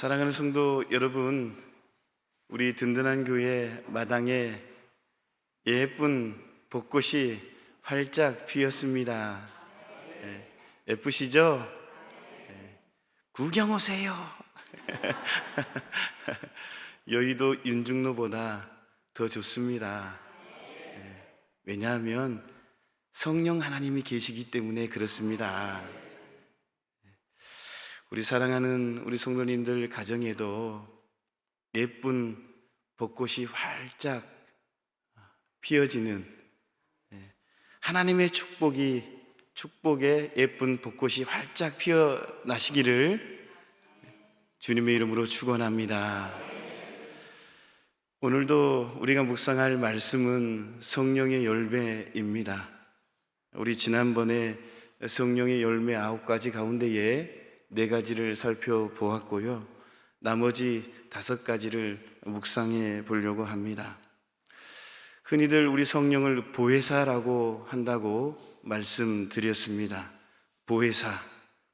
사랑하는 성도 여러분, 우리 든든한 교회 마당에 예쁜 벚꽃이 활짝 피었습니다. 예, 예쁘시죠? 예, 구경 오세요. 여의도 윤중로보다 더 좋습니다. 예, 왜냐하면 성령 하나님이 계시기 때문에 그렇습니다. 우리 사랑하는 우리 성도님들 가정에도 예쁜 벚꽃이 활짝 피어지는 예, 하나님의 축복이 축복의 예쁜 벚꽃이 활짝 피어 나시기를 주님의 이름으로 축원합니다. 오늘도 우리가 묵상할 말씀은 성령의 열매입니다. 우리 지난번에 성령의 열매 아홉 가지 가운데에 네 가지를 살펴보았고요. 나머지 다섯 가지를 묵상해 보려고 합니다. 흔히들 우리 성령을 보혜사라고 한다고 말씀드렸습니다. 보혜사.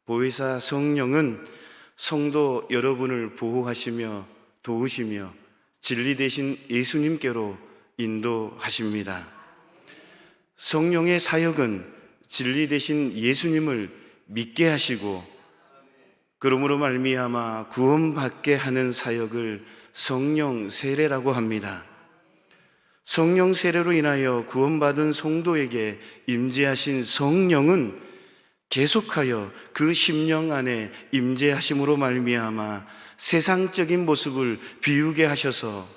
보혜사 성령은 성도 여러분을 보호하시며 도우시며 진리 대신 예수님께로 인도하십니다. 성령의 사역은 진리 대신 예수님을 믿게 하시고 그러므로 말미암아 구원받게 하는 사역을 성령 세례라고 합니다. 성령 세례로 인하여 구원받은 성도에게 임재하신 성령은 계속하여 그 심령 안에 임재하심으로 말미암아 세상적인 모습을 비우게 하셔서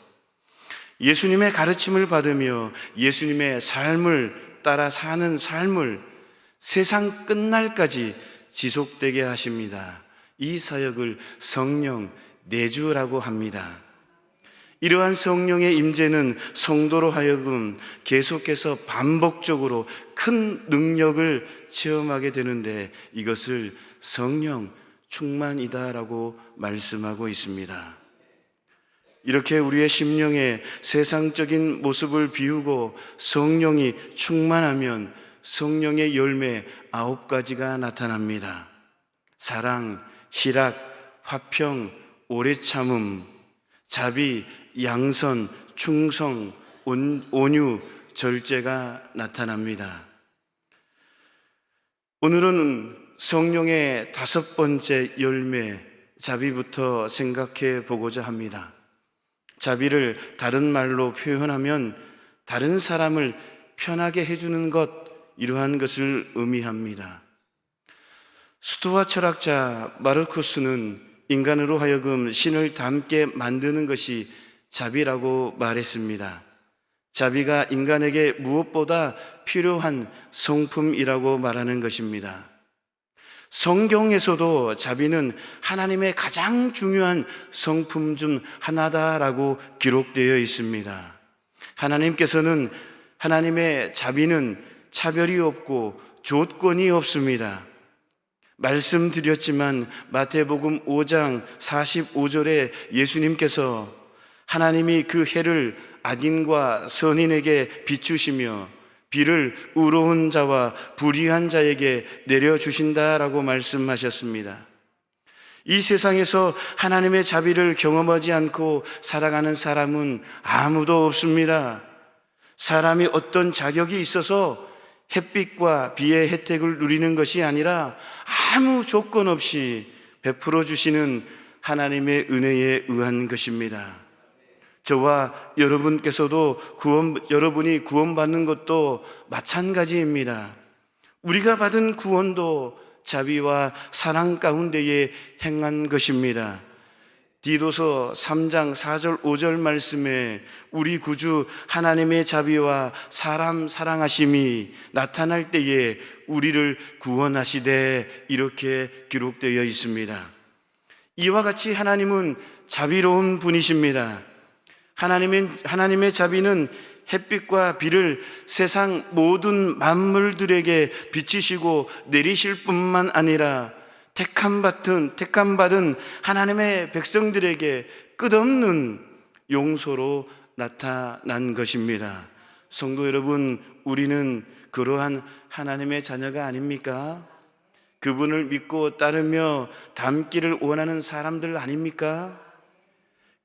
예수님의 가르침을 받으며 예수님의 삶을 따라 사는 삶을 세상 끝날까지 지속되게 하십니다. 이 사역을 성령 내주라고 합니다. 이러한 성령의 임재는 성도로 하여금 계속해서 반복적으로 큰 능력을 체험하게 되는데 이것을 성령 충만이다라고 말씀하고 있습니다. 이렇게 우리의 심령에 세상적인 모습을 비우고 성령이 충만하면 성령의 열매 아홉 가지가 나타납니다. 사랑, 희락, 화평, 오래 참음, 자비, 양선, 충성, 온, 온유, 절제가 나타납니다. 오늘은 성령의 다섯 번째 열매, 자비부터 생각해 보고자 합니다. 자비를 다른 말로 표현하면 다른 사람을 편하게 해주는 것, 이러한 것을 의미합니다. 수도와 철학자 마르쿠스는 인간으로 하여금 신을 닮게 만드는 것이 자비라고 말했습니다. 자비가 인간에게 무엇보다 필요한 성품이라고 말하는 것입니다. 성경에서도 자비는 하나님의 가장 중요한 성품 중 하나다라고 기록되어 있습니다. 하나님께서는 하나님의 자비는 차별이 없고 조건이 없습니다. 말씀드렸지만 마태복음 5장 45절에 예수님께서 하나님이 그 해를 악인과 선인에게 비추시며 비를 의로운 자와 불의한 자에게 내려주신다라고 말씀하셨습니다. 이 세상에서 하나님의 자비를 경험하지 않고 살아가는 사람은 아무도 없습니다. 사람이 어떤 자격이 있어서 햇빛과 비의 혜택을 누리는 것이 아니라 아무 조건 없이 베풀어 주시는 하나님의 은혜에 의한 것입니다. 저와 여러분께서도 구원, 여러분이 구원받는 것도 마찬가지입니다. 우리가 받은 구원도 자비와 사랑 가운데에 행한 것입니다. 디도서 3장 4절 5절 말씀에 우리 구주 하나님의 자비와 사람 사랑하심이 나타날 때에 우리를 구원하시되 이렇게 기록되어 있습니다. 이와 같이 하나님은 자비로운 분이십니다. 하나님의, 하나님의 자비는 햇빛과 비를 세상 모든 만물들에게 비치시고 내리실 뿐만 아니라 택함 받은 택함 받은 하나님의 백성들에게 끝없는 용서로 나타난 것입니다. 성도 여러분, 우리는 그러한 하나님의 자녀가 아닙니까? 그분을 믿고 따르며 닮기를 원하는 사람들 아닙니까?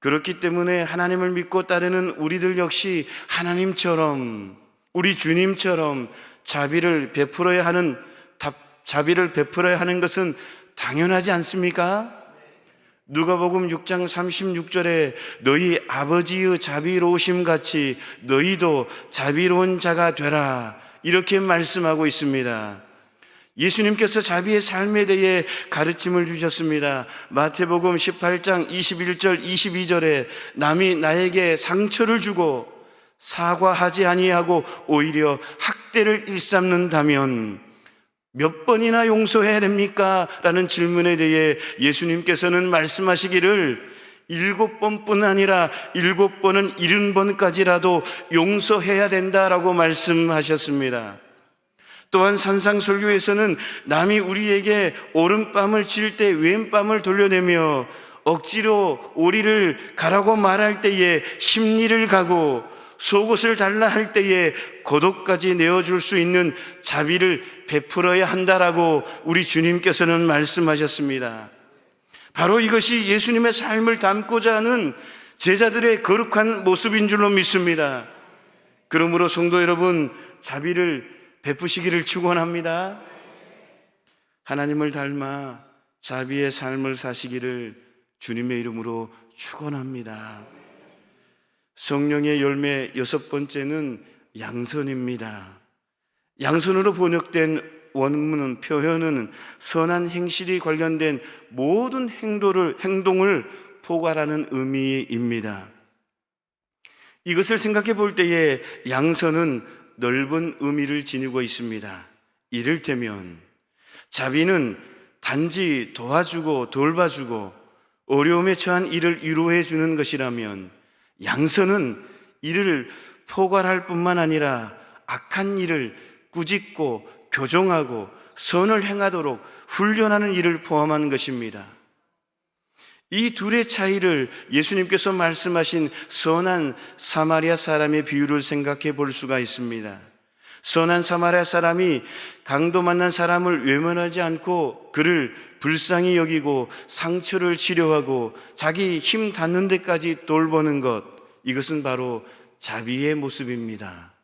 그렇기 때문에 하나님을 믿고 따르는 우리들 역시 하나님처럼 우리 주님처럼 자비를 베풀어야 하는 답- 자비를 베풀어야 하는 것은 당연하지 않습니까? 누가복음 6장 36절에 너희 아버지의 자비로우심 같이 너희도 자비로운 자가 되라 이렇게 말씀하고 있습니다. 예수님께서 자비의 삶에 대해 가르침을 주셨습니다. 마태복음 18장 21절 22절에 남이 나에게 상처를 주고 사과하지 아니하고 오히려 학대를 일삼는다면 몇 번이나 용서해야 됩니까? 라는 질문에 대해 예수님께서는 말씀하시기를 일곱 번뿐 아니라 일곱 번은 일흔 번까지라도 용서해야 된다라고 말씀하셨습니다. 또한 산상설교에서는 남이 우리에게 오른밤을 칠 때 왼밤을 돌려내며 억지로 오리를 가라고 말할 때에 심리를 가고 속옷을 달라 할 때에 고독까지 내어줄 수 있는 자비를 베풀어야 한다라고 우리 주님께서는 말씀하셨습니다. 바로 이것이 예수님의 삶을 담고자 하는 제자들의 거룩한 모습인 줄로 믿습니다. 그러므로 성도 여러분, 자비를 베푸시기를 축원합니다. 하나님을 닮아 자비의 삶을 사시기를 주님의 이름으로 축원합니다. 성령의 열매 여섯 번째는 양선입니다. 양선으로 번역된 원문은 표현은 선한 행실이 관련된 모든 행동을 행동을 포괄하는 의미입니다. 이것을 생각해 볼 때에 양선은 넓은 의미를 지니고 있습니다. 이를테면 자비는 단지 도와주고 돌봐주고 어려움에 처한 이를 위로해 주는 것이라면 양선은 이를 포괄할 뿐만 아니라 악한 일을 꾸짖고 교정하고 선을 행하도록 훈련하는 일을 포함한 것입니다. 이 둘의 차이를 예수님께서 말씀하신 선한 사마리아 사람의 비유를 생각해 볼 수가 있습니다. 선한 사마리아 사람이 강도 만난 사람을 외면하지 않고 그를 불쌍히 여기고 상처를 치료하고 자기 힘 닿는 데까지 돌보는 것, 이것은 바로 자비의 모습입니다.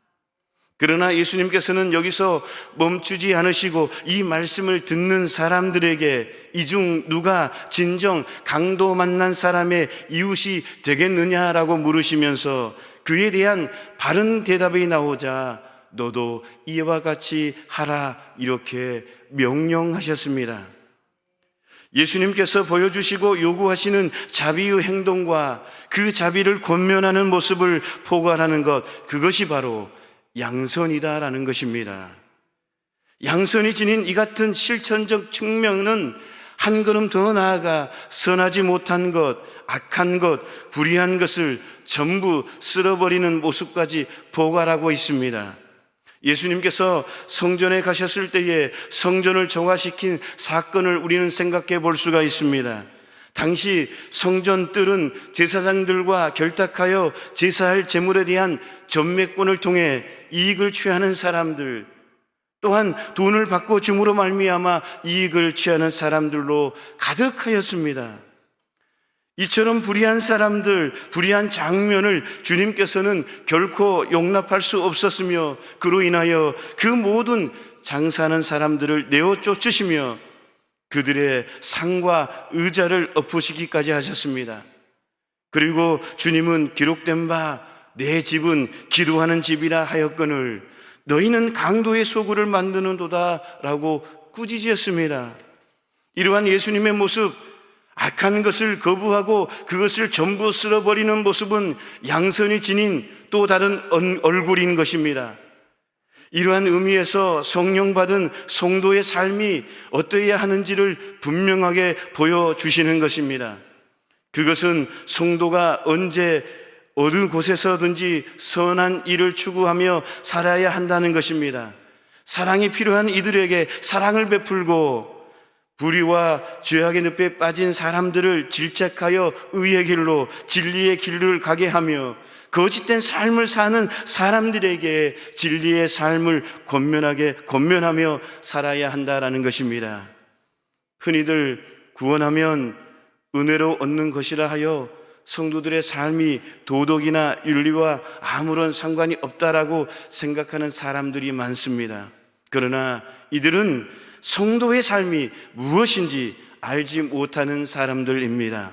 그러나 예수님께서는 여기서 멈추지 않으시고 이 말씀을 듣는 사람들에게 이 중 누가 진정 강도 만난 사람의 이웃이 되겠느냐라고 물으시면서 그에 대한 바른 대답이 나오자 너도 이와 같이 하라 이렇게 명령하셨습니다. 예수님께서 보여주시고 요구하시는 자비의 행동과 그 자비를 권면하는 모습을 포괄하는 것, 그것이 바로 양선이다라는 것입니다. 양선이 지닌 이 같은 실천적 측면은 한 걸음 더 나아가 선하지 못한 것, 악한 것, 불의한 것을 전부 쓸어버리는 모습까지 포괄하고 있습니다. 예수님께서 성전에 가셨을 때에 성전을 정화시킨 사건을 우리는 생각해 볼 수가 있습니다. 당시 성전 뜰은 제사장들과 결탁하여 제사할 제물에 대한 전매권을 통해 이익을 취하는 사람들 또한 돈을 받고 줌으로 말미암아 이익을 취하는 사람들로 가득하였습니다. 이처럼 불의한 사람들, 불의한 장면을 주님께서는 결코 용납할 수 없었으며 그로 인하여 그 모든 장사하는 사람들을 내어 쫓으시며 그들의 상과 의자를 엎으시기까지 하셨습니다. 그리고 주님은 기록된 바 내 집은 기도하는 집이라 하였거늘 너희는 강도의 소굴을 만드는 도다라고 꾸짖으셨습니다. 이러한 예수님의 모습 악한 것을 거부하고 그것을 전부 쓸어버리는 모습은 양선이 지닌 또 다른 얼굴인 것입니다. 이러한 의미에서 성령 받은 성도의 삶이 어떠해야 하는지를 분명하게 보여주시는 것입니다. 그것은 성도가 언제 어느 곳에서든지 선한 일을 추구하며 살아야 한다는 것입니다. 사랑이 필요한 이들에게 사랑을 베풀고 불의와 죄악의 늪에 빠진 사람들을 질책하여 의의 길로 진리의 길을 가게 하며 거짓된 삶을 사는 사람들에게 진리의 삶을 권면하게 권면하며 살아야 한다라는 것입니다. 흔히들 구원하면 은혜로 얻는 것이라 하여 성도들의 삶이 도덕이나 윤리와 아무런 상관이 없다라고 생각하는 사람들이 많습니다. 그러나 이들은 성도의 삶이 무엇인지 알지 못하는 사람들입니다.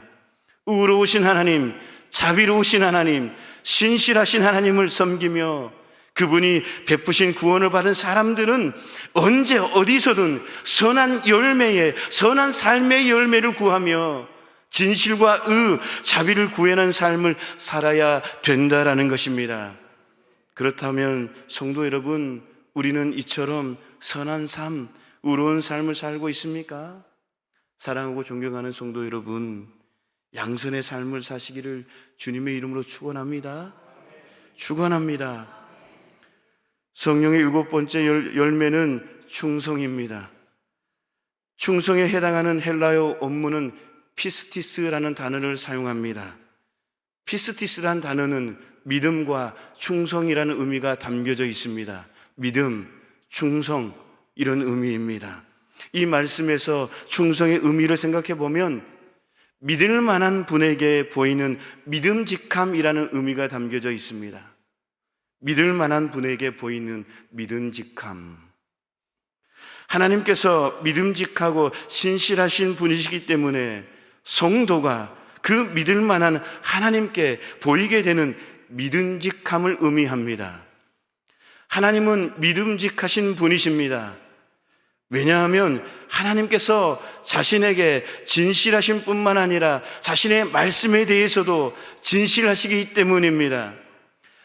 의로우신 하나님, 자비로우신 하나님, 신실하신 하나님을 섬기며 그분이 베푸신 구원을 받은 사람들은 언제 어디서든 선한 열매에 선한 삶의 열매를 구하며 진실과 의, 자비를 구해낸 삶을 살아야 된다라는 것입니다. 그렇다면 성도 여러분, 우리는 이처럼 선한 삶, 의로운 삶을 살고 있습니까? 사랑하고 존경하는 성도 여러분, 양선의 삶을 사시기를 주님의 이름으로 축원합니다. 축원합니다. 성령의 일곱 번째 열- 열매는 충성입니다. 충성에 해당하는 헬라어 원문은 피스티스라는 단어를 사용합니다. 피스티스란 단어는 믿음과 충성이라는 의미가 담겨져 있습니다. 믿음, 충성 이런 의미입니다. 이 말씀에서 충성의 의미를 생각해 보면 믿을 만한 분에게 보이는 믿음직함이라는 의미가 담겨져 있습니다. 믿을 만한 분에게 보이는 믿음직함. 하나님께서 믿음직하고 신실하신 분이시기 때문에 성도가 그 믿을 만한 하나님께 보이게 되는 믿음직함을 의미합니다. 하나님은 믿음직하신 분이십니다. 왜냐하면 하나님께서 자신에게 진실하신 뿐만 아니라 자신의 말씀에 대해서도 진실하시기 때문입니다.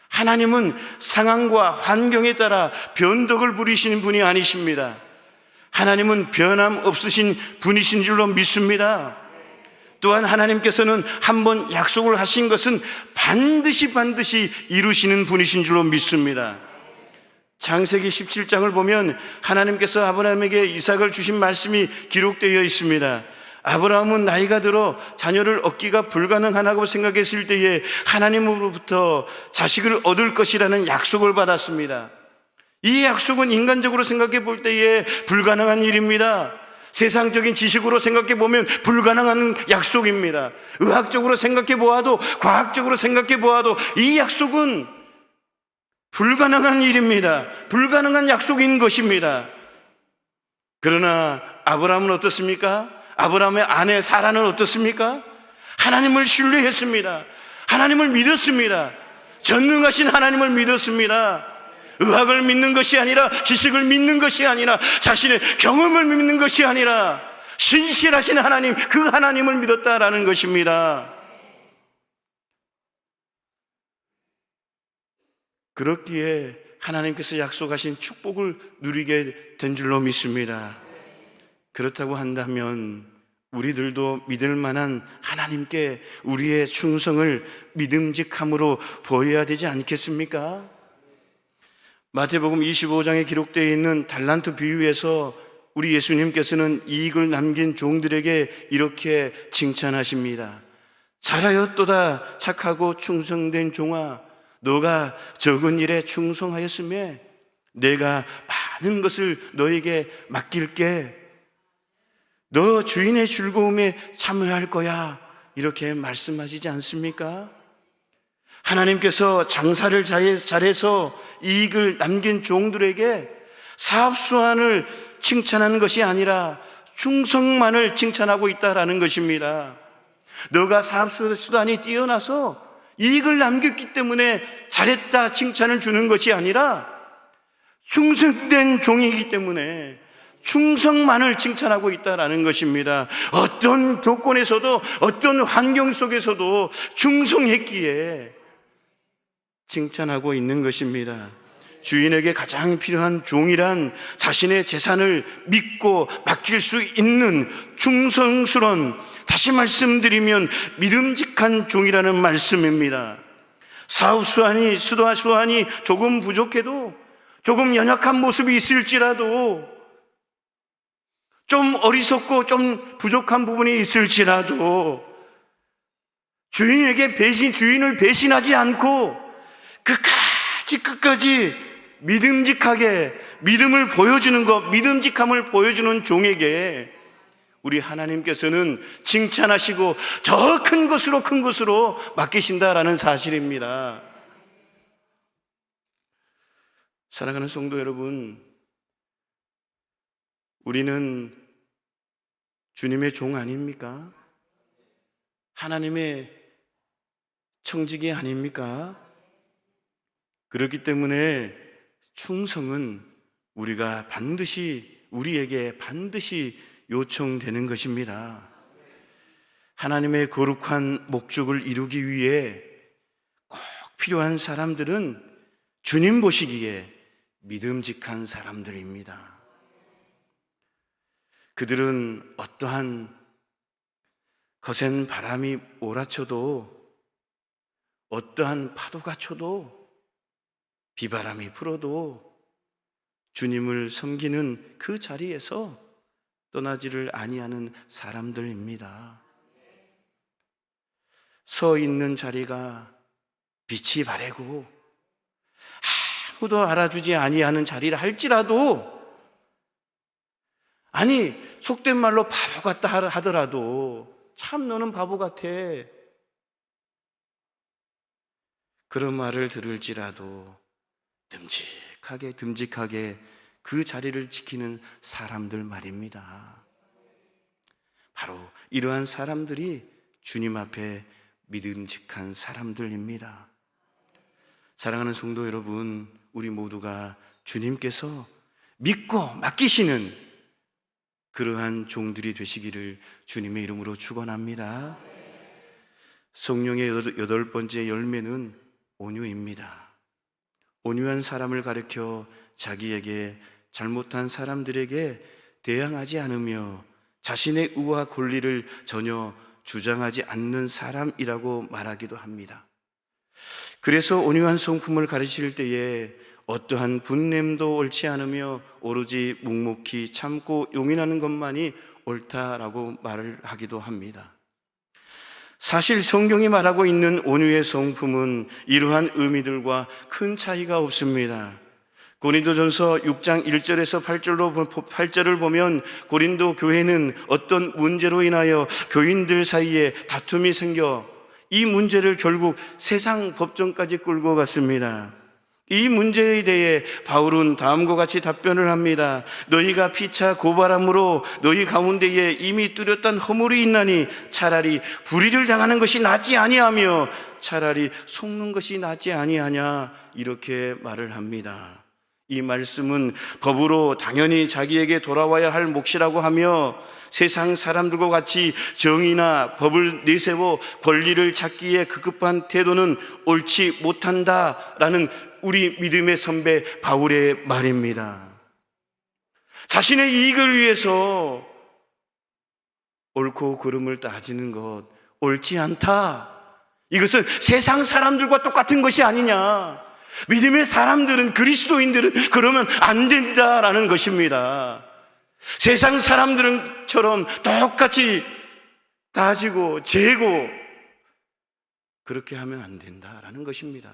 하나님은 상황과 환경에 따라 변덕을 부리시는 분이 아니십니다. 하나님은 변함 없으신 분이신 줄로 믿습니다. 또한 하나님께서는 한 번 약속을 하신 것은 반드시 반드시 이루시는 분이신 줄로 믿습니다. 창세기 17장을 보면 하나님께서 아브라함에게 이삭을 주신 말씀이 기록되어 있습니다. 아브라함은 나이가 들어 자녀를 얻기가 불가능하다고 생각했을 때에 하나님으로부터 자식을 얻을 것이라는 약속을 받았습니다. 이 약속은 인간적으로 생각해 볼 때에 불가능한 일입니다. 세상적인 지식으로 생각해 보면 불가능한 약속입니다. 의학적으로 생각해 보아도 과학적으로 생각해 보아도 이 약속은 불가능한 일입니다. 불가능한 약속인 것입니다. 그러나 아브라함은 어떻습니까? 아브라함의 아내 사라는 어떻습니까? 하나님을 신뢰했습니다. 하나님을 믿었습니다. 전능하신 하나님을 믿었습니다. 의학을 믿는 것이 아니라 지식을 믿는 것이 아니라 자신의 경험을 믿는 것이 아니라 신실하신 하나님, 그 하나님을 믿었다라는 것입니다. 그렇기에 하나님께서 약속하신 축복을 누리게 된 줄로 믿습니다. 그렇다고 한다면 우리들도 믿을 만한 하나님께 우리의 충성을 믿음직함으로 보여야 되지 않겠습니까? 마태복음 25장에 기록되어 있는 달란트 비유에서 우리 예수님께서는 이익을 남긴 종들에게 이렇게 칭찬하십니다. 잘하였도다 착하고 충성된 종아 너가 적은 일에 충성하였음에 내가 많은 것을 너에게 맡길게 너 주인의 즐거움에 참여할 거야 이렇게 말씀하시지 않습니까? 하나님께서 장사를 잘해서 이익을 남긴 종들에게 사업 수완을 칭찬하는 것이 아니라 충성만을 칭찬하고 있다라는 것입니다. 너가 사업 수단이 뛰어나서 이익을 남겼기 때문에 잘했다 칭찬을 주는 것이 아니라 충성된 종이기 때문에 충성만을 칭찬하고 있다라는 것입니다. 어떤 조건에서도 어떤 환경 속에서도 충성했기에 칭찬하고 있는 것입니다. 주인에게 가장 필요한 종이란 자신의 재산을 믿고 맡길 수 있는 충성스러운 다시 말씀드리면 믿음직한 종이라는 말씀입니다. 사업 수완이 수도와 수완이 조금 부족해도 조금 연약한 모습이 있을지라도 좀 어리석고 좀 부족한 부분이 있을지라도 주인에게 배신 주인을 배신하지 않고 끝까지 끝까지 믿음직하게 믿음을 보여주는 것, 믿음직함을 보여주는 종에게 우리 하나님께서는 칭찬하시고 더큰 것으로 큰 것으로 맡기신다라는 사실입니다. 사랑하는 성도 여러분, 우리는 주님의 종 아닙니까? 하나님의 청직이 아닙니까? 그렇기 때문에 충성은 우리가 반드시, 우리에게 반드시 요청되는 것입니다. 하나님의 거룩한 목적을 이루기 위해 꼭 필요한 사람들은 주님 보시기에 믿음직한 사람들입니다. 그들은 어떠한 거센 바람이 몰아쳐도 어떠한 파도가 쳐도 비바람이 불어도 주님을 섬기는 그 자리에서 떠나지를 아니하는 사람들입니다. 서 있는 자리가 빛이 바래고 아무도 알아주지 아니하는 자리를 할지라도 아니 속된 말로 바보 같다 하더라도 참 너는 바보 같아 그런 말을 들을지라도 듬직하게 듬직하게 그 자리를 지키는 사람들 말입니다. 바로 이러한 사람들이 주님 앞에 믿음직한 사람들입니다. 사랑하는 성도 여러분, 우리 모두가 주님께서 믿고 맡기시는 그러한 종들이 되시기를 주님의 이름으로 축원합니다. 성령의 여덟- 번째 열매는 온유입니다. 온유한 사람을 가리켜 자기에게 잘못한 사람들에게 대항하지 않으며 자신의 의와 권리를 전혀 주장하지 않는 사람이라고 말하기도 합니다. 그래서 온유한 성품을 가르칠 때에 어떠한 분냄도 옳지 않으며 오로지 묵묵히 참고 용인하는 것만이 옳다라고 말을 하기도 합니다. 사실 성경이 말하고 있는 온유의 성품은 이러한 의미들과 큰 차이가 없습니다. 고린도전서 6장 1절에서 8절로 8절을 보면 고린도 교회는 어떤 문제로 인하여 교인들 사이에 다툼이 생겨 이 문제를 결국 세상 법정까지 끌고 갔습니다. 이 문제에 대해 바울은 다음과 같이 답변을 합니다. 너희가 피차 고발함으로 너희 가운데에 이미 뚜렷한 허물이 있나니 차라리 불의를 당하는 것이 낫지 아니하며 차라리 속는 것이 낫지 아니하냐 이렇게 말을 합니다. 이 말씀은 법으로 당연히 자기에게 돌아와야 할 몫이라고 하며 세상 사람들과 같이 정의나 법을 내세워 권리를 찾기에 급급한 태도는 옳지 못한다라는 우리 믿음의 선배 바울의 말입니다. 자신의 이익을 위해서 옳고 그름을 따지는 것 옳지 않다. 이것은 세상 사람들과 똑같은 것이 아니냐. 믿음의 사람들은 그리스도인들은 그러면 안 된다라는 것입니다. 세상 사람들은처럼 똑같이 따지고 재고 그렇게 하면 안 된다라는 것입니다.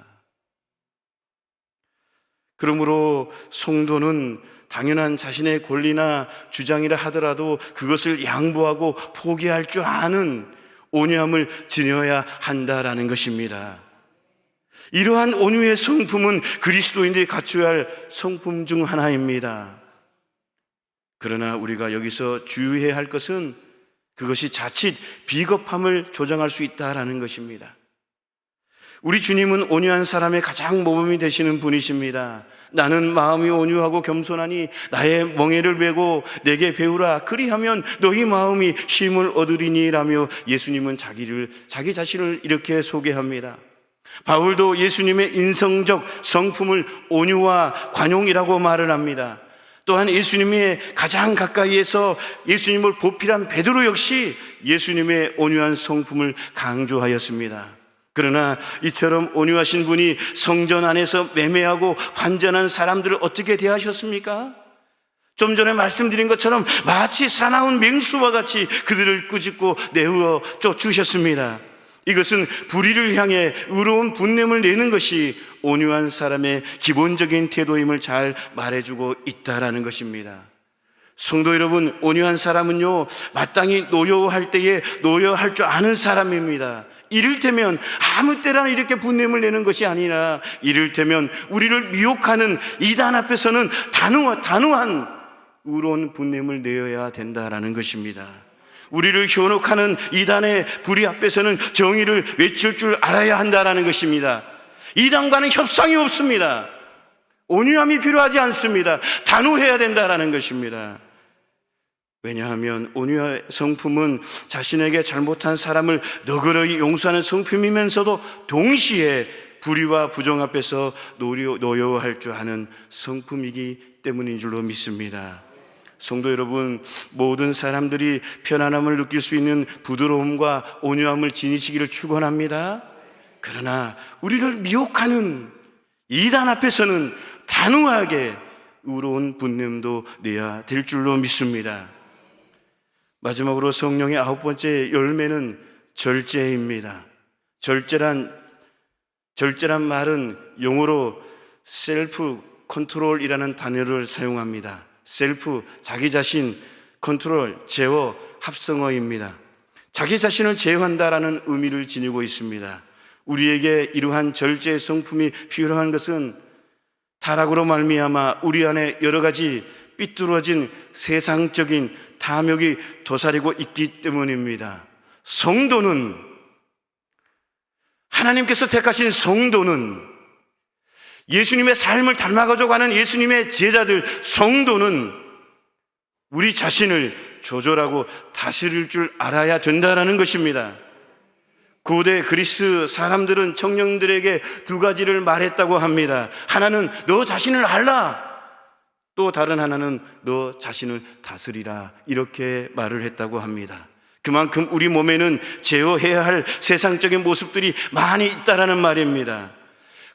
그러므로 성도는 당연한 자신의 권리나 주장이라 하더라도 그것을 양보하고 포기할 줄 아는 온유함을 지녀야 한다라는 것입니다. 이러한 온유의 성품은 그리스도인들이 갖춰야 할 성품 중 하나입니다. 그러나 우리가 여기서 주의해야 할 것은 그것이 자칫 비겁함을 조장할 수 있다라는 것입니다. 우리 주님은 온유한 사람의 가장 모범이 되시는 분이십니다. 나는 마음이 온유하고 겸손하니 나의 멍에를 메고 내게 배우라. 그리하면 너희 마음이 힘을 얻으리니라며 예수님은 자기를 자기 자신을 이렇게 소개합니다. 바울도 예수님의 인성적 성품을 온유와 관용이라고 말을 합니다. 또한 예수님의 가장 가까이에서 예수님을 보필한 베드로 역시 예수님의 온유한 성품을 강조하였습니다. 그러나 이처럼 온유하신 분이 성전 안에서 매매하고 환전한 사람들을 어떻게 대하셨습니까? 좀 전에 말씀드린 것처럼 마치 사나운 맹수와 같이 그들을 꾸짖고 내어 쫓으셨습니다. 이것은 불의를 향해 의로운 분냄을 내는 것이 온유한 사람의 기본적인 태도임을 잘 말해주고 있다라는 것입니다. 성도 여러분, 온유한 사람은요, 마땅히 노여할 때에 노여할 줄 아는 사람입니다. 이를테면 아무 때나 이렇게 분냄을 내는 것이 아니라 이를테면 우리를 미혹하는 이단 앞에서는 단호한, 단호한 의로운 분냄을 내어야 된다라는 것입니다. 우리를 현혹하는 이단의 불의 앞에서는 정의를 외칠 줄 알아야 한다라는 것입니다. 이단과는 협상이 없습니다. 온유함이 필요하지 않습니다. 단호해야 된다라는 것입니다. 왜냐하면 온유의 성품은 자신에게 잘못한 사람을 너그러이 용서하는 성품이면서도 동시에 불의와 부정 앞에서 노여워할 줄 아는 성품이기 때문인 줄로 믿습니다. 성도 여러분, 모든 사람들이 편안함을 느낄 수 있는 부드러움과 온유함을 지니시기를 축원합니다. 그러나 우리를 미혹하는 이단 앞에서는 단호하게 의로운 분냄도 내야 될 줄로 믿습니다. 마지막으로 성령의 아홉 번째 열매는 절제입니다. 절제란 절제란 말은 용어로 셀프 컨트롤이라는 단어를 사용합니다. 셀프 자기 자신 컨트롤 제어 합성어입니다. 자기 자신을 제어한다라는 의미를 지니고 있습니다. 우리에게 이러한 절제의 성품이 필요한 것은 타락으로 말미암아 우리 안에 여러 가지 삐뚤어진 세상적인 탐욕이 도사리고 있기 때문입니다. 성도는 하나님께서 택하신 성도는 예수님의 삶을 닮아가져 가는 예수님의 제자들 성도는 우리 자신을 조절하고 다스릴 줄 알아야 된다라는 것입니다. 고대 그리스 사람들은 청년들에게 두 가지를 말했다고 합니다. 하나는 너 자신을 알라. 또 다른 하나는 너 자신을 다스리라. 이렇게 말을 했다고 합니다. 그만큼 우리 몸에는 제어해야 할 세상적인 모습들이 많이 있다라는 말입니다.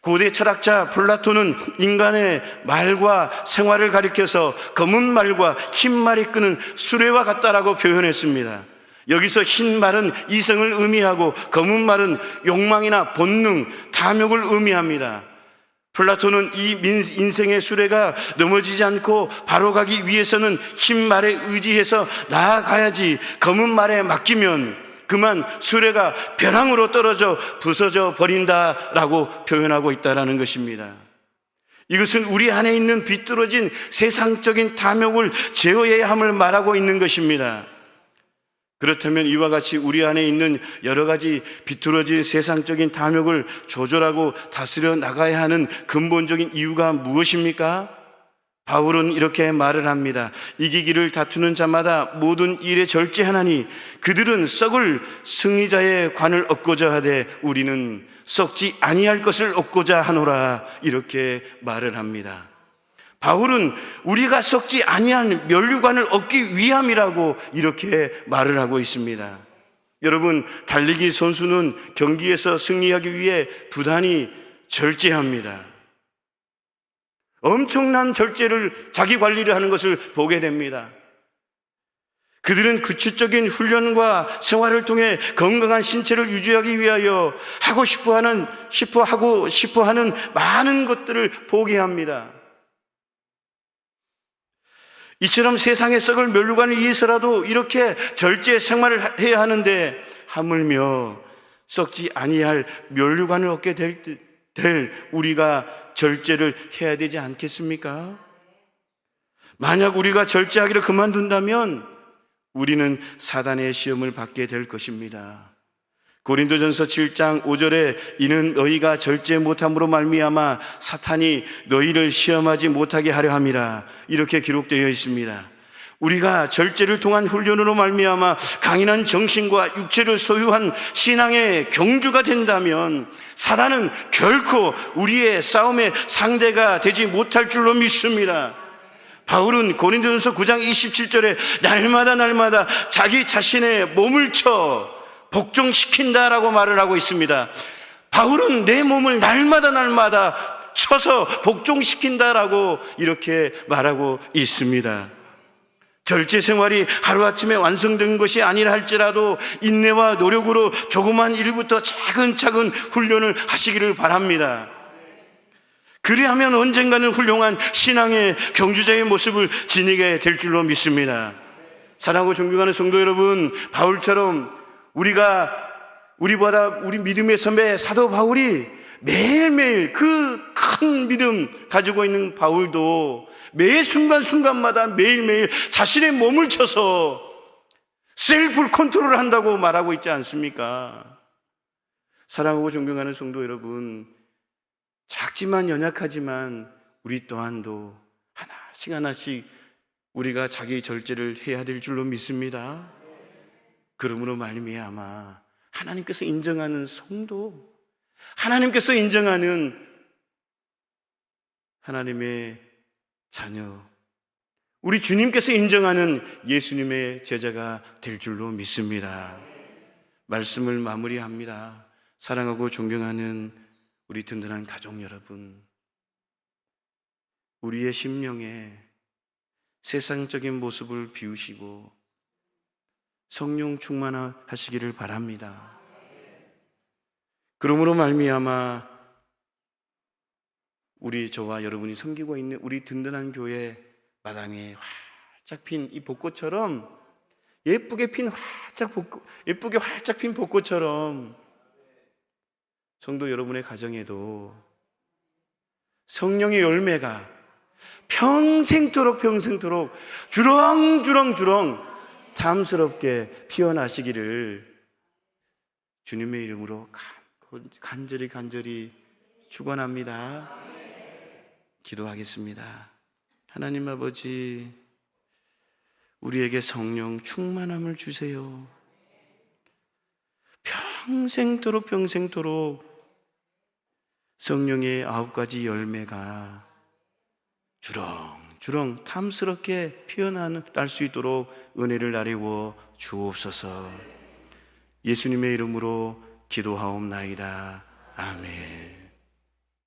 고대 철학자 플라톤은 인간의 말과 생활을 가리켜서 검은 말과 흰 말이 끄는 수레와 같다라고 표현했습니다. 여기서 흰 말은 이성을 의미하고 검은 말은 욕망이나 본능, 탐욕을 의미합니다. 플라톤은 이 인생의 수레가 넘어지지 않고 바로 가기 위해서는 흰 말에 의지해서 나아가야지 검은 말에 맡기면 그만 수레가 벼랑으로 떨어져 부서져 버린다라고 표현하고 있다라는 것입니다. 이것은 우리 안에 있는 비뚤어진 세상적인 탐욕을 제어해야 함을 말하고 있는 것입니다. 그렇다면 이와 같이 우리 안에 있는 여러 가지 비뚤어진 세상적인 탐욕을 조절하고 다스려 나가야 하는 근본적인 이유가 무엇입니까? 바울은 이렇게 말을 합니다. 이기기를 다투는 자마다 모든 일에 절제하나니 그들은 썩을 승리자의 관을 얻고자 하되 우리는 썩지 아니할 것을 얻고자 하노라 이렇게 말을 합니다. 바울은 우리가 썩지 아니한 면류관을 얻기 위함이라고 이렇게 말을 하고 있습니다. 여러분, 달리기 선수는 경기에서 승리하기 위해 부단히 절제합니다. 엄청난 절제를 자기 관리를 하는 것을 보게 됩니다. 그들은 구체적인 훈련과 생활을 통해 건강한 신체를 유지하기 위하여 하고 싶어 하는, 싶어 하고 싶어 하는 많은 것들을 포기합니다. 이처럼 세상의 썩을 멸류관을 위해서라도 이렇게 절제 생활을 해야 하는데 하물며 썩지 아니할 멸류관을 얻게 될, 될 우리가 절제를 해야 되지 않겠습니까? 만약 우리가 절제하기를 그만둔다면 우리는 사단의 시험을 받게 될 것입니다. 고린도전서 7장 5절에 이는 너희가 절제 못함으로 말미암아 사탄이 너희를 시험하지 못하게 하려 함이라 이렇게 기록되어 있습니다. 우리가 절제를 통한 훈련으로 말미암아 강인한 정신과 육체를 소유한 신앙의 경주가 된다면 사단은 결코 우리의 싸움의 상대가 되지 못할 줄로 믿습니다. 바울은 고린도전서 9장 27절에 날마다 날마다 자기 자신의 몸을 쳐 복종시킨다라고 말을 하고 있습니다. 바울은 내 몸을 날마다 날마다 쳐서 복종시킨다라고 이렇게 말하고 있습니다. 절제 생활이 하루아침에 완성된 것이 아니라 할지라도 인내와 노력으로 조그만 일부터 차근차근 훈련을 하시기를 바랍니다. 그리하면 언젠가는 훌륭한 신앙의 경주자의 모습을 지니게 될 줄로 믿습니다. 사랑하고 존경하는 성도 여러분, 바울처럼 우리가 우리보다 우리 믿음의 선배 사도 바울이 매일매일 그 큰 믿음 가지고 있는 바울도 매 순간순간마다 매일매일 자신의 몸을 쳐서 셀프 컨트롤 한다고 말하고 있지 않습니까? 사랑하고 존경하는 성도 여러분, 작지만 연약하지만 우리 또한도 하나씩 하나씩 우리가 자기 절제를 해야 될 줄로 믿습니다. 그러므로 말미암아 하나님께서 인정하는 성도, 하나님께서 인정하는 하나님의 자녀, 우리 주님께서 인정하는 예수님의 제자가 될 줄로 믿습니다. 말씀을 마무리합니다. 사랑하고 존경하는 우리 든든한 가족 여러분, 우리의 심령에 세상적인 모습을 비우시고 성령 충만하시기를 바랍니다. 그러므로 말미암아 우리 저와 여러분이 섬기고 있는 우리 든든한 교회 마당에 활짝 핀 이 벚꽃처럼 예쁘게 핀 활짝 벚꽃, 예쁘게 활짝 핀 벚꽃처럼 성도 여러분의 가정에도 성령의 열매가 평생토록 평생토록 주렁주렁주렁 탐스럽게 피어나시기를 주님의 이름으로 간- 간절히 간절히 축원합니다. 기도하겠습니다. 하나님 아버지 우리에게 성령 충만함을 주세요. 평생토록 평생토록 성령의 아홉 가지 열매가 주렁주렁 탐스럽게 딸수 있도록 은혜를 나리워 주옵소서. 예수님의 이름으로 기도하옵나이다. 아멘.